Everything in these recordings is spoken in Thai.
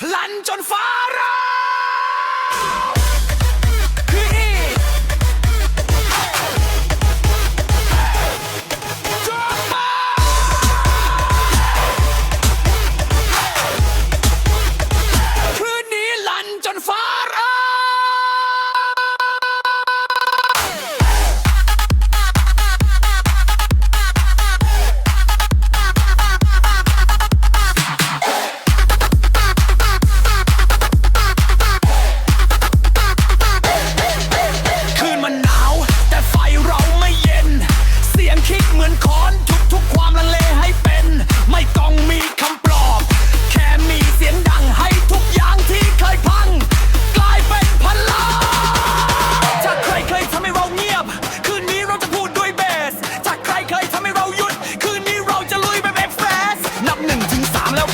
พลันจนฟ้าร้อง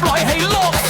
来起乐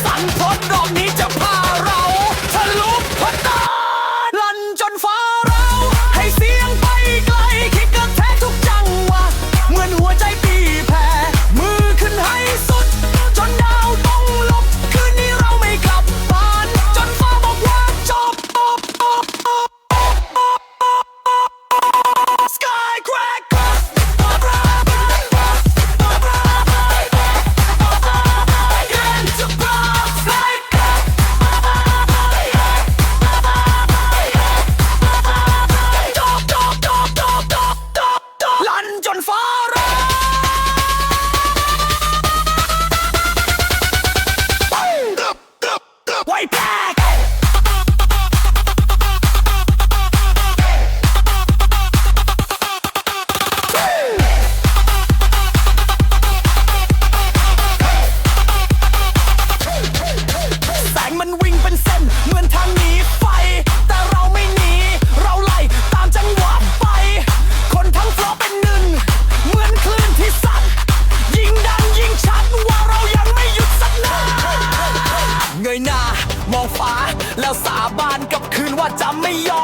สาบานกับคืนว่าจะไม่ยอม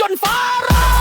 จนฟ้าร้อง